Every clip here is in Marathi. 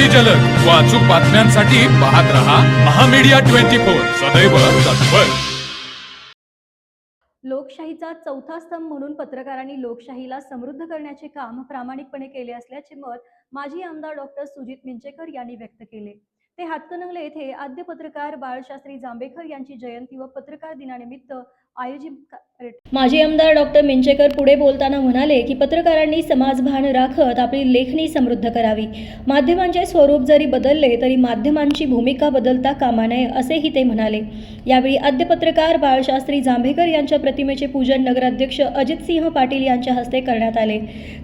अगदी जलद. व अचूक बातम्यांसाठी पाहत रहा महामीडिया ट्वेंटी फोर. सदैव तत्पर. लोकशाहीचा चौथा स्तंभ म्हणून पत्रकारांनी लोकशाहीला समृद्ध करण्याचे काम प्रामाणिकपणे केले असल्याचे मत माजी आमदार डॉक्टर सुजित मिंचेकर यांनी व्यक्त केले. ते हातकणंगले येथे आद्य पत्रकार बाळशास्त्री जांभेकर यांची जयंती व पत्रकार दिनानिमित्त आयोजित माजी आमदार डॉक्टर मिंचेकर पुढे बोलताना म्हणाले की पत्रकारांनी समाजभान राखत आपली लेखणी समृद्ध करावी. माध्यमांचे स्वरूप जरी बदलले तरी माध्यमांची भूमिका बदलता कामा नये असेही ते म्हणाले. यावेळी आद्य पत्रकार बाळशास्त्री जांभेकर यांच्या प्रतिमेचे पूजन नगराध्यक्ष अजितसिंह पाटील यांच्या हस्ते करण्यात आले.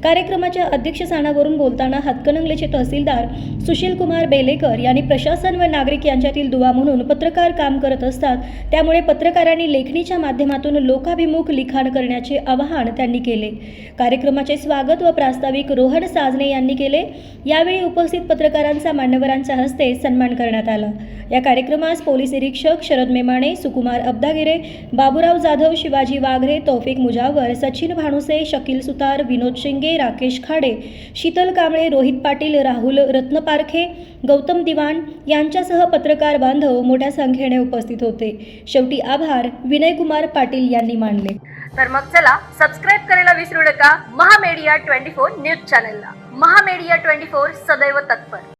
कार्यक्रमाच्या अध्यक्षस्थानावरून बोलताना हातकणंगलेचे तहसीलदार सुशीलकुमार बेलेकर यांनी प्रशासन व नागरिक यांच्यातील दुवा म्हणून पत्रकार काम करत असतात. त्यामुळे पत्रकारांनी लेखणीच्या माध्यमातून लोकाभिमुख लिखाण करण्याचे आवाहन त्यांनी केले. कार्यक्रमाचे स्वागत व प्रास्ताविक रोहन साजने यांनी केले. यावेळी उपस्थित पत्रकारांचा मान्यवरांच्या हस्ते सन्मान करण्यात आला. या कार्यक्रमास पोलीस निरीक्षक शरद मेमाणे सुकुमार अब्दागिरे बाबूराव जाधव शिवाजी वाघरे तौफिक मुजावर सचिन भानुसे शकील सुतार विनोद शिंगे राकेश खाडे शीतल कांबळे रोहित पाटील राहुल रत्नपारखे गौतम दिवाण यांच्यासह पत्रकार बांधव मोठ्या संख्येने उपस्थित होते. शेवटी आभार. विनयकुमार पाटील यांनी मांडले. तर मग चला सबस्क्राईब करायला विसरू नका. महामेडिया ट्वेंटी फोर न्यूज चॅनलला. महामेडिया ट्वेंटी फोर सदैव तत्पर.